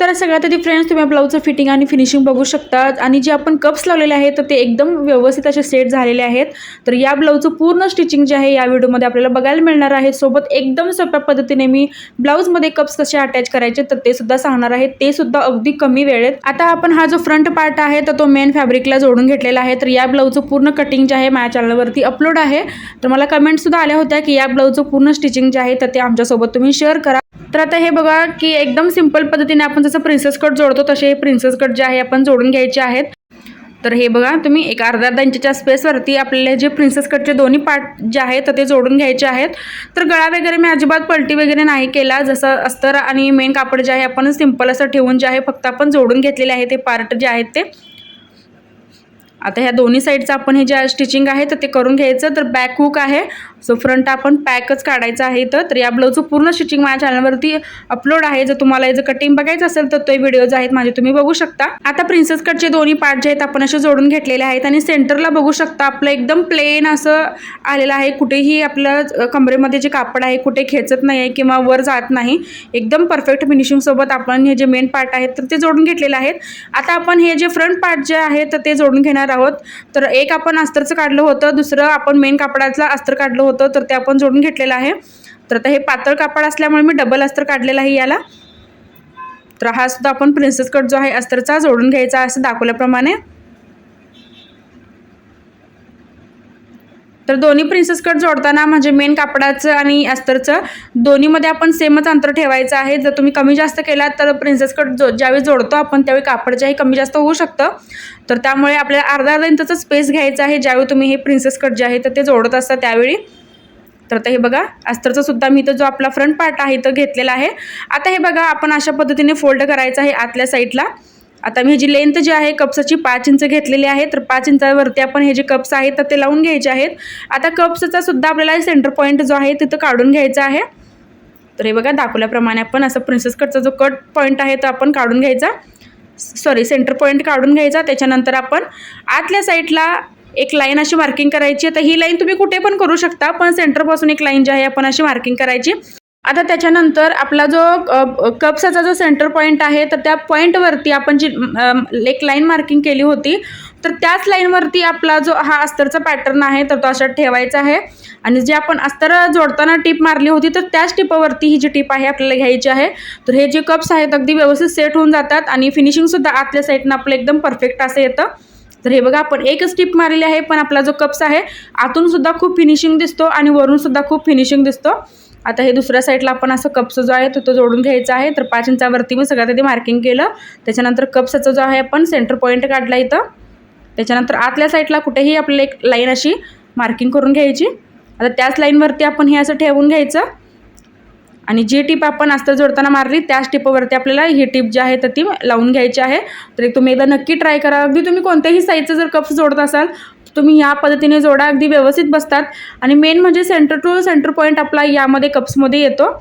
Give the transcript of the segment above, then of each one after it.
तर सगळ्यात आधी फ्रेंड्स तुम्ही ब्लाऊजचं फिटिंग आणि फिनिशिंग बघू शकता आणि जे आपण कप्स लावलेले आहेत तर ते एकदम व्यवस्थित असे सेट झालेले आहेत. तर या ब्लाऊजचं पूर्ण स्टिचिंग जे आहे या व्हिडिओमध्ये आपल्याला बघायला मिळणार आहे. सोबत एकदम सोप्या पद्धतीने मी ब्लाऊजमध्ये कप्स कसे अटॅच करायचे तर ते सुद्धा सांगणार आहे. ते सुद्धा अगदी कमी वेळेत. आता आपण हा जो फ्रंट पार्ट आहे तर तो मेन फॅब्रिकला जोडून घेतलेला आहे. तर या ब्लाऊजचं पूर्ण कटिंग जे आहे माझ्या चॅनलवरती अपलोड आहे. तर मला कमेंटसुद्धा आल्या होत्या की या ब्लाऊजचं पूर्ण स्टिचिंग जे आहे तर ते आमच्यासोबत तुम्ही शेअर करा. तर आता हे बघा की एकदम सिंपल पद्धतीने आपण जसं प्रिन्सेस कट जोडतो तसे हे प्रिन्सेस कट जे आहे आपण जोडून घ्यायचे आहेत. तर हे बघा तुम्ही एक अर्धा अर्धा इंचच्या स्पेसवरती आपल्याला जे प्रिन्सेस कटचे दोन्ही पार्ट जे आहेत तर ते जोडून घ्यायचे आहेत. तर गळा वगैरे मी अजिबात पलटी वगैरे नाही केला. जसं अस्तर आणि मेन कापड जे आहे आपण सिंपल असं ठेवून जे आहे फक्त आपण जोडून घेतलेले आहे ते पार्ट जे आहेत ते. आता ह्या दोन्ही साईडचं आपण हे जे स्टिचिंग आहे तर ते करून घ्यायचं. तर बॅक हुक आहे. सो फ्रंट आपण पॅकच काढायचं आहे इथं. तर या ब्लाऊजचं पूर्ण स्टिचिंग माझ्या चॅनलवरती अपलोड आहे. जर तुम्हाला याचं कटिंग बघायचं असेल तर ते व्हिडिओज आहेत माझे. तुम्ही बघू शकता. आता प्रिन्सेस कटचे दोन्ही पार्ट जे आहेत आपण असे जोडून घेतलेले आहेत. आणि सेंटरला बघू शकता आपलं एकदम प्लेन असं आलेलं आहे. कुठेही आपलं कमरेमध्ये जे कापड आहे कुठे खेचत नाही आहे किंवा वर जात नाही एकदम परफेक्ट फिनिशिंगसोबत आपण हे जे मेन पार्ट आहेत तर ते जोडून घेतलेले आहेत. आता आपण हे जे फ्रंट पार्ट जे आहे तर ते जोडून घेणार आहोत. तर एक आपण अस्तरचं काढलं होतं दुसरं आपण मेन कापडाचं अस्तर काढलं होतं तर ते आपण जोडून घेतलेलं आहे. तर आता हे पातळ कापड असल्यामुळे मी डबल अस्तर काढलेलं आहे याला. तर हा सुद्धा आपण प्रिन्सेस कट जो आहे अस्तरचा जोडून घ्यायचा असं दाखवल्याप्रमाणे. तर दोन्ही प्रिन्सेस कट जोडताना म्हणजे मेन कापडाचं आणि अस्तरचं दोन्हीमध्ये आपण सेमच अंतर ठेवायचं आहे. जर तुम्ही कमी जास्त केलात तर प्रिन्सेस कट जो ज्यावेळी जोडतो आपण त्यावेळी कापडच्याही कमी जास्त होऊ शकतं. तर त्यामुळे आपल्याला अर्धा अर्धा इंचाचा स्पेस घ्यायचा आहे. ज्यावेळी तुम्ही हे प्रिन्सेस कट जे आहे तर ते जोडत असता त्यावेळी. तर आता हे बघा अस्तरचा सुद्धा मी तर जो आपला फ्रंट पार्ट आहे तो घेतलेला आहे. आता हे बघा आपण अशा पद्धतीने फोल्ड करायचं आहे आतल्या साईडला आता मी जी लेंथ जी आहे कप्साची पाच इंच घेतलेली आहे तर पाच इंचावरती आपण हे जे कप्स आहेत तर ते लावून घ्यायचे आहेत. आता कप्सचा सुद्धा आपल्याला सेंटर पॉईंट जो आहे तिथं काढून घ्यायचा आहे. तर हे बघा दाखवल्याप्रमाणे आपण असं प्रिन्सेस कटचा जो कट पॉईंट आहे तो आपण काढून घ्यायचा. सॉरी सेंटर पॉईंट काढून घ्यायचा. त्याच्यानंतर आपण आतल्या साईडला एक लाईन अशी मार्किंग करायची. तर ही लाईन तुम्ही कुठे पण करू शकता पण सेंटरपासून एक लाईन जी आहे आपण अशी मार्किंग करायची. आता त्याच्यानंतर आपला जो कप्साचा जो सेंटर पॉईंट आहे तर त्या पॉईंटवरती आपण जी एक लाईन मार्किंग केली होती तर त्याच लाईनवरती आपला जो हा अस्तरचा पॅटर्न आहे तर तो असा ठेवायचा आहे. आणि जे आपण अस्तर जोडताना टीप मारली होती तर त्याच टिपावरती ही जी टीप आहे आपल्याला घ्यायची आहे. तर हे जे कप्स आहेत अगदी व्यवस्थित सेट होऊन जातात आणि फिनिशिंगसुद्धा आतल्या साईडनं आपलं एकदम परफेक्ट असं येतं. तर हे बघा आपण एकच टिप मारलेली आहे पण आपला जो कप्स आहे आतून सुद्धा खूप फिनिशिंग दिसतो आणि वरूनसुद्धा खूप फिनिशिंग दिसतो. आता हे दुसऱ्या साईडला आपण असं कप्स जो आहे तो तो जोडून घ्यायचा आहे. तर पाच इंचावरती मी सगळ्यात आधी मार्किंग केलं. त्याच्यानंतर कप्साचा जो आहे आपण सेंटर पॉईंट काढला इथं. त्याच्यानंतर आतल्या साईडला कुठेही आपल्याला एक लाईन अशी मार्किंग करून घ्यायची. आता त्याच लाईनवरती आपण हे असं ठेवून घ्यायचं. आणि जी टीप आपण अस्तर जोडताना मारली त्याच टिपवरती आपल्याला ही टीप जी आहे तर ती लावून घ्यायची आहे. तर एक तुम्ही एकदा नक्की ट्राय करा. अगदी तुम्ही कोणत्याही साईजचं जर कप्स जोडत असाल तुम्ही ह्या पद्धतीने जोडा अगदी व्यवस्थित बसतात. आणि मेन म्हणजे सेंटर टू सेंटर पॉईंट आपला यामध्ये कप्समध्ये येतो.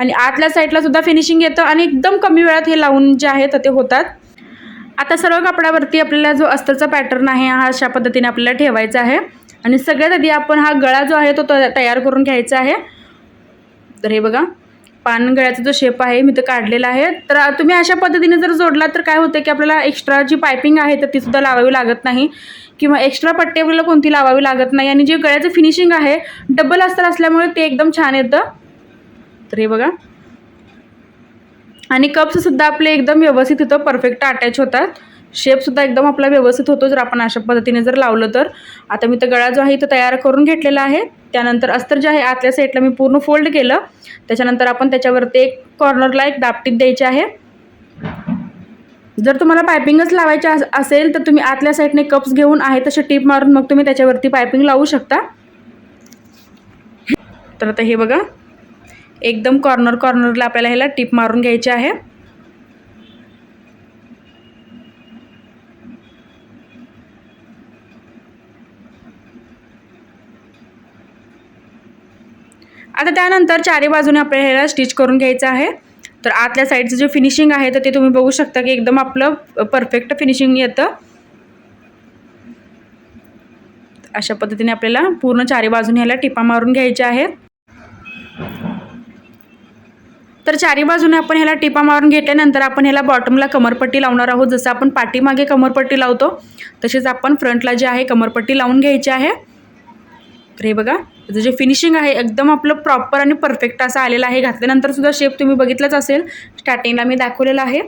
आणि आतल्या साईडला सुद्धा फिनिशिंग येतं आणि एकदम कमी वेळात हे लावून जे आहे तर ते होतात. आता सर्व कपड्यावरती आपल्याला जो अस्तरचा पॅटर्न आहे हा अशा पद्धतीने आपल्याला ठेवायचा आहे. आणि सगळ्यात आधी आपण हा गळा जो आहे तो तयार करून घ्यायचा आहे. तर हे बघा. पानगळ्याचा जो शेप आहे मी तो काढलेला आहे. तर तुम्ही अशा पद्धतीने जर जोडला तर काय होतं की आपल्याला एक्स्ट्रा जी पायपिंग आहे तर ती सुद्धा लावावी लागत नाही. किंवा एक्स्ट्रा पट्टी आपल्याला कोणती लावावी लागत नाही. आणि जे गळ्याचं फिनिशिंग आहे डबल अस्तर असल्यामुळे ते एकदम छान येतं. तर हे बघा. आणि कप्ससुद्धा आपले एकदम व्यवस्थित इथं परफेक्ट अटॅच होतात. शेपसुद्धा एकदम आपला व्यवस्थित होतो जर आपण अशा पद्धतीने जर लावलं तर. आता मी तर गळा जो आहे तो तयार करून घेतलेला आहे. त्यानंतर अस्तर जे आहे आतल्या साईडला मी पूर्ण फोल्ड केलं. त्याच्यानंतर आपण त्याच्यावरती एक कॉर्नरला एक दापटीत द्यायची आहे. जर तुम्हाला पायपिंगच लावायची असेल तर तुम्ही आतल्या साईडने कप्स घेऊन आहे तसे टीप मारून मग तुम्ही त्याच्यावरती पायपिंग लावू शकता. तर आता हे बघा. एकदम कॉर्नर कॉर्नरला आपल्याला ह्याला टीप मारून घ्यायची आहे. आता त्यानंतर चारी बाजूने आपल्याला ह्याला स्टिच करून घ्यायचं आहे. तर आतल्या साईडचं जे फिनिशिंग आहे तर ते तुम्ही बघू शकता की एकदम आपलं परफेक्ट फिनिशिंग येतं. अशा पद्धतीने आपल्याला पूर्ण चारी बाजूने ह्याला टिपा मारून घ्यायच्या आहेत. तर चारी बाजूने आपण ह्याला टिपा मारून घेतल्यानंतर आपण ह्याला बॉटमला कमरपट्टी लावणार आहोत. जसं आपण पाठीमागे कमरपट्टी लावतो तसेच आपण फ्रंटला जे आहे कमरपट्टी लावून घ्यायची आहे. तर हे बघा त्याचं जे फिनिशिंग आहे एकदम आपलं प्रॉपर आणि परफेक्ट असं आलेलं आहे. घातल्यानंतर सुद्धा शेप तुम्ही बघितलंच असेल. स्टार्टिंगला मी दाखवलेलं आहे.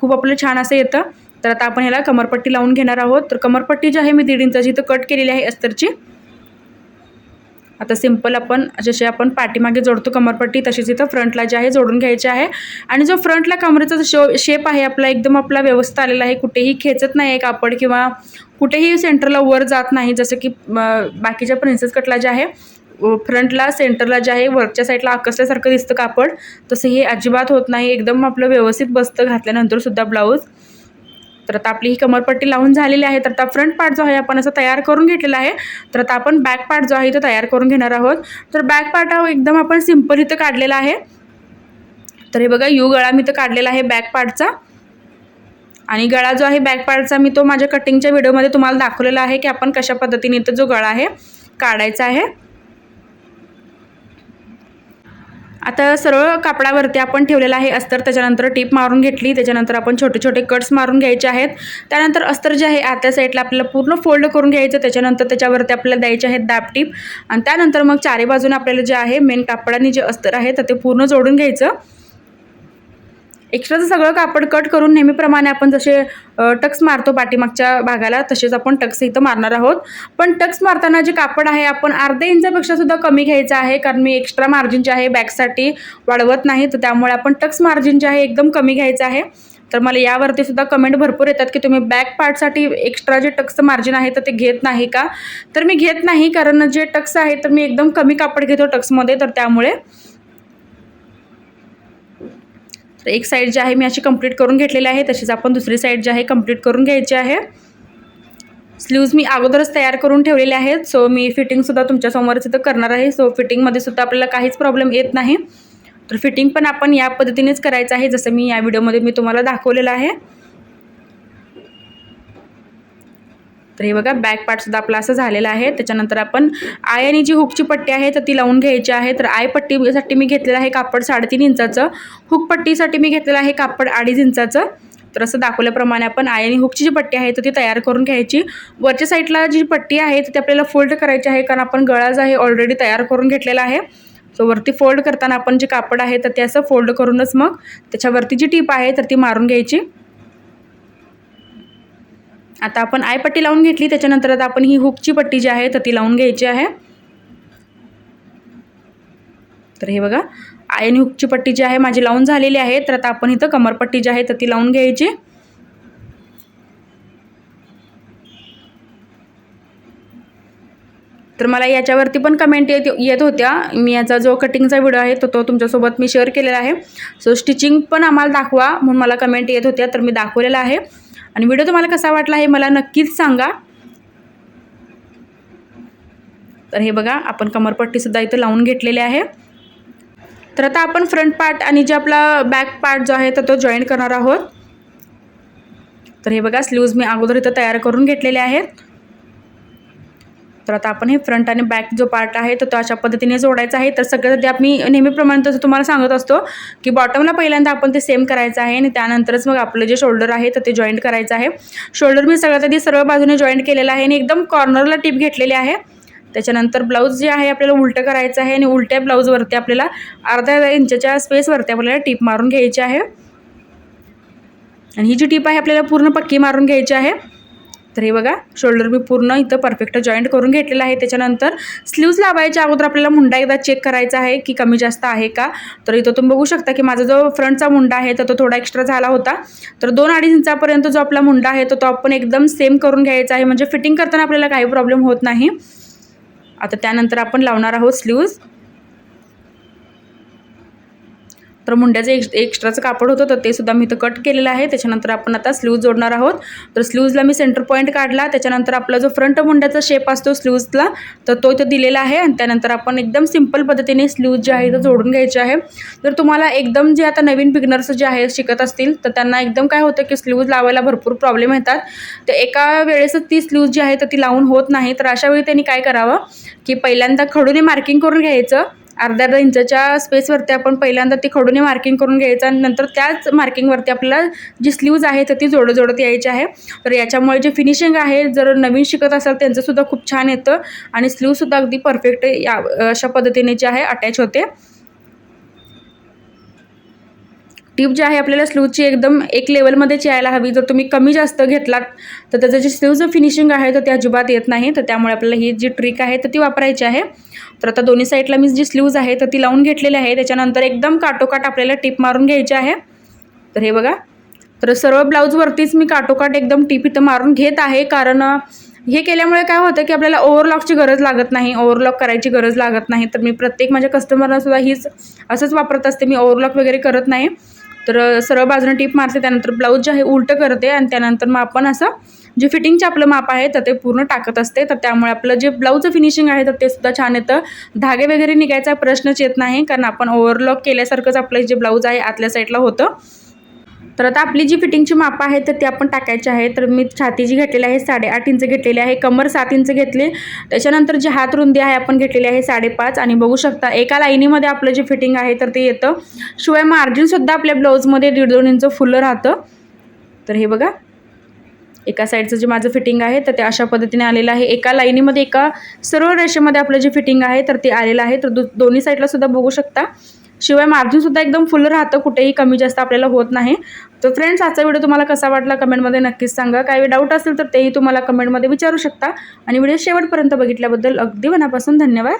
खूप आपलं छान असं येतं. तर आता आपण ह्याला कमरपट्टी लावून घेणार आहोत. तर कमरपट्टी जी आहे मी दीड इंचाची इथं कट केलेली आहे अस्तरची आता सिंपल आपण जसे आपण पाठीमागे जोडतो कमरपट्टी तशीच इथं फ्रंटला जे आहे जोडून घ्यायचे आहे. आणि जो फ्रंटला कमरेचा शो शेप आहे आपला एकदम आपला व्यवस्था आलेला आहे. कुठेही खेचत नाही आहे कापड किंवा कुठेही सेंटरला वर जात नाही. जसं की बाकीच्या प्रिन्सेस कटला जे आहे फ्रंटला सेंटरला जे आहे वरच्या साईडला आकसल्यासारखं दिसतं कापड. तसं हे अजिबात होत नाही. एकदम आपलं व्यवस्थित बसतं. घातल्यानंतरसुद्धा ब्लाऊज. तर आता आपली ही कमरपट्टी लावून झालेली आहे. तर आता फ्रंट पार्ट जो आहे आपण असं तयार करून घेतलेला आहे. तर आता आपण बॅक पार्ट जो आहे तो तयार करून घेणार आहोत. तर बॅक पार्ट हा एकदम आपण सिंपल इथं काढलेला आहे. तर हे बघा यू गळा मी तर काढलेला आहे बॅक पार्टचा. आणि गळा जो आहे बॅक पार्टचा मी तो माझ्या कटिंगच्या व्हिडिओमध्ये तुम्हाला दाखवलेला आहे की आपण कशा पद्धतीने इथं जो गळा आहे काढायचा आहे. आता सरळ कापडावरती आपण ठेवलेला आहे अस्तर त्याच्यानंतर टीप मारून घेतली त्याच्यानंतर आपण छोटे छोटे कट्स मारून घ्यायचे आहेत. त्यानंतर अस्तर जे आहे आतल्या साईडला आपल्याला पूर्ण फोल्ड करून घ्यायचं त्याच्यानंतर त्याच्यावरती आपल्याला द्यायचे आहेत दाब टीप. आणि त्यानंतर मग चारी बाजूने आपल्याला जे आहे मेन कापडाने जे अस्तर आहे तर ते पूर्ण जोडून घ्यायचं. एक्स्ट्राचं सगळं कापड कट करून नेहमीप्रमाणे आपण जसे टक्स मारतो पाठीमागच्या भागाला तसेच आपण टक्स इथं मारणार आहोत. पण टक्स मारताना जे कापड आहे आपण अर्ध्या इंचापेक्षा सुद्धा कमी घ्यायचं आहे कारण मी एक्स्ट्रा मार्जिन जे आहे बॅकसाठी वाढवत नाही तर त्यामुळे आपण टक्स मार्जिन जे आहे एकदम कमी घ्यायचं आहे. तर मला यावरती सुद्धा कमेंट भरपूर येतात की तुम्ही बॅक पार्टसाठी एक्स्ट्रा जे टक्सचं मार्जिन आहे तर ते घेत नाही का? तर मी घेत नाही कारण जे टक्स आहे तर मी एकदम कमी कापड घेतो टक्समध्ये तर त्यामुळे तर एक साईड जी आहे मी अशी कंप्लीट करून घेतलेली आहे. तशीच आपण दुसरी साईड जी आहे कंप्लीट करून घ्यायची आहे. स्लीव्ज मी अगोदरच तयार करून ठेवलेले आहेत. सो मी फिटिंगसुद्धा तुमच्यासमोरच इथं करणार आहे. सो फिटिंगमध्ये सुद्धा आपल्याला काहीच प्रॉब्लेम येत नाही. तर फिटिंग पण आपण या पद्धतीनेच करायचं आहे जसं मी या व्हिडिओमध्ये मी तुम्हाला दाखवलेलं आहे. तर हे बघा बॅक पार्टसुद्धा आपला असं झालेला आहे. त्याच्यानंतर आपण आय आणि जी हुकची पट्टी आहे तर ती लावून घ्यायची आहे. तर आय पट्टीसाठी मी घेतलेलं आहे कापड साडेतीन इंचाचं. हुक पट्टीसाठी मी घेतलेलं आहे कापड अडीच इंचाचं. तर असं दाखवल्याप्रमाणे आपण आय आणि हुकची जी पट्टी आहे तर ती तयार करून घ्यायची. वरच्या साईडला जी पट्टी आहे तर ती आपल्याला फोल्ड करायची आहे कारण आपण गळा जो आहे ऑलरेडी तयार करून घेतलेला आहे. सो वरती फोल्ड करताना आपण जे कापड आहे तर ते असं फोल्ड करूनच मग त्याच्यावरती जी टीप आहे तर ती मारून घ्यायची. आता आपण आय पट्टी लावून घेतली त्याच्यानंतर आता आपण ही हुकची पट्टी जी आहे तर ती लावून घ्यायची आहे. तर हे बघा आय आणि हुकची पट्टी जी आहे माझी लावून झालेली आहे. तर आता आपण इथं कमरपट्टी जी आहे तर ती लावून घ्यायची. तर मला याच्यावरती पण कमेंट येत येत होत्या. मी याचा जो कटिंगचा व्हिडिओ आहे तो तो तुमच्यासोबत मी शेअर केलेला आहे. सो स्टिचिंग पण आम्हाला दाखवा म्हणून मला कमेंट येत होत्या तर मी दाखवलेला आहे. आणि व्हिडिओ तुम्हाला कसा वाटला हे मला नक्कीच सांगा. तर हे बघा आपण कमरपट्टीसुद्धा इथं लावून घेतलेले आहे. तर आता आपण फ्रंट पार्ट आणि जे आपला बॅक पार्ट जो आहे तर तो जॉईन करणार आहोत. तर हे बघा स्लीव्ज मी अगोदर इथं तयार करून घेतलेले आहेत. तर आता आपण हे फ्रंट आणि बॅक जो पार्ट आहे तर तो अशा पद्धतीने जोडायचा आहे. तर सगळं आधी आम्ही नेहमीप्रमाणे तसं तुम्हाला सांगत असतो की बॉटमला पहिल्यांदा आपण ते सेम करायचं आहे आणि त्यानंतरच मग आपलं जे शोल्डर आहे तर ते जॉईंट करायचं आहे. शोल्डर मी सगळ्यात आधी सर्व बाजूने जॉईंट केलेलं आहे आणि एकदम कॉर्नरला टिप घेतलेली आहे. त्याच्यानंतर ब्लाऊज जे आहे आपल्याला उलटं करायचं आहे आणि उलट्या ब्लाऊजवरती आपल्याला अर्ध्या इंचच्या स्पेसवरती आपल्याला टीप मारून घ्यायची आहे. आणि ही जी टीप आहे आपल्याला पूर्ण पक्की मारून घ्यायची आहे. तर हे बघा शोल्डर मी पूर्ण इथं परफेक्ट जॉईंट करून घेतलेला आहे. त्याच्यानंतर स्लीव्ज लावायच्या अगोदर आपल्याला मुंडा एकदा चेक करायचा आहे की कमी जास्त आहे का. तर इथं तुम्ही बघू शकता की माझा जो फ्रंटचा मुंडा आहे तर तो थोडा एक्स्ट्रा झाला होता. तर दोन अडीच इंचापर्यंत जो आपला मुंडा आहे तो तो आपण एकदम सेम करून घ्यायचा आहे. म्हणजे फिटिंग करताना आपल्याला काही प्रॉब्लेम होत नाही. आता त्यानंतर आपण लावणार आहोत स्लीव्ज तर मुंड्याचं एक एक्स्ट्राचं कापड होतं तर ते सुद्धा मी इथं कट केलेलं आहे. त्याच्यानंतर आपण आता स्लीव्ज जोडणार आहोत. तर स्लीव्जला मी सेंटर पॉईंट काढला. त्याच्यानंतर आपला जो फ्रंट मुंड्याचा शेप असतो स्लीव्जला तर तो इथं दिलेला आहे. आणि त्यानंतर आपण एकदम सिंपल पद्धतीने स्लीव्ज जे आहे तो जोडून घ्यायचे आहे. तर तुम्हाला एकदम जे आता नवीन बिगनर्स जे आहे शिकत असतील तर त्यांना एकदम काय होतं की स्लीव्ज लावायला भरपूर प्रॉब्लेम येतात. तर एका वेळेसच ती स्लीव्ज जी आहे तर ती लावून होत नाही. तर अशा वेळी त्यांनी काय करावं की पहिल्यांदा खडूने मार्किंग करून घ्यायचं. अर्ध्या अर्धा इंचाच्या स्पेसवरती आपण पहिल्यांदा ती खडूने मार्किंग करून घ्यायचं आणि नंतर त्याच मार्किंगवरती आपल्याला जी स्लीव्ज आहे तर ती जोडत जोडत यायची आहे. तर याच्यामुळे जे फिनिशिंग आहे जर नवीन शिकत असाल त्यांचंसुद्धा खूप छान येतं. आणि स्लीवसुद्धा अगदी परफेक्ट या अशा पद्धतीने जे आहे अटॅच होते. टीप जी आहे आपल्याला स्लीवची एकदम एक लेवलमध्येच यायला हवी. जर तुम्ही कमी जास्त घेतलात तर त्याचं जे स्लीवचं फिनिशिंग आहे तर ते अजिबात येत नाही. तर त्यामुळे आपल्याला ही जी ट्रिक आहे तर ती वापरायची आहे. तर आता दोन्ही साईडला मी जी स्लीव्ज आहे तर ती लावून घेतलेली आहे. त्याच्यानंतर एकदम काटोकाट आपल्याला टीप मारून घ्यायची आहे. तर हे बघा. तर सर्व ब्लाऊजवरतीच मी काटोकाट एकदम टीप इथं मारून घेत आहे. कारण हे केल्यामुळे काय होतं की आपल्याला ओव्हरलॉकची गरज लागत नाही. ओव्हरलॉक करायची गरज लागत नाही. तर मी प्रत्येक माझ्या कस्टमरला सुद्धा हीच असंच वापरत असते. मी ओव्हरलॉक वगैरे करत नाही. तर सरळ बाजूने टीप मारते त्यानंतर ब्लाऊज जे आहे उलटं करते आणि त्यानंतर मग आपण असं जे फिटिंगचे आपलं माप आहे तर ते पूर्ण टाकत असते. तर त्यामुळे आपलं जे ब्लाऊजचं फिनिशिंग आहे तर ते सुद्धा छान येतं. धागे वगैरे निघायचा प्रश्नच येत नाही कारण आपण ओव्हरलॉक केल्यासारखंच आपलं जे ब्लाऊज आहे आतल्या साईडला होतं. तर आता आपली जी फिटिंगची मापं आहे तर ती आपण टाकायची आहे. तर मी छाती जी घेतलेली आहे साडेआठ इंच घेतलेली आहे. कमर सात इंच घेतले. त्याच्यानंतर जी हात रुंदी आहे आपण घेतलेली आहे साडेपाच. आणि बघू शकता एका लाईनीमध्ये आपलं जे फिटिंग आहे तर ते येतं. शिवाय मार्जिनसुद्धा आपल्या ब्लाऊजमध्ये दीड दोन इंच फुलं राहतं. तर हे बघा. एका साईडचं जे माझं फिटिंग आहे तर ते अशा पद्धतीने आलेलं आहे. एका लाईनीमध्ये एका सर्व रेषेमध्ये आपलं जे फिटिंग आहे तर ते आलेलं आहे. तर दो दोन्ही साईडला सुद्धा बघू शकता. शिवाय मार्जिनसुद्धा एकदम फुल राहतं कुठेही कमी जास्त आपल्याला होत नाही. तर फ्रेंड्स आजचा व्हिडिओ तुम्हाला कसा वाटला कमेंटमध्ये नक्कीच सांगा. काही डाऊट असेल तर तेही तुम्हाला कमेंटमध्ये विचारू शकता. आणि व्हिडिओ शेवटपर्यंत बघितल्याबद्दल अगदी मनापासून धन्यवाद.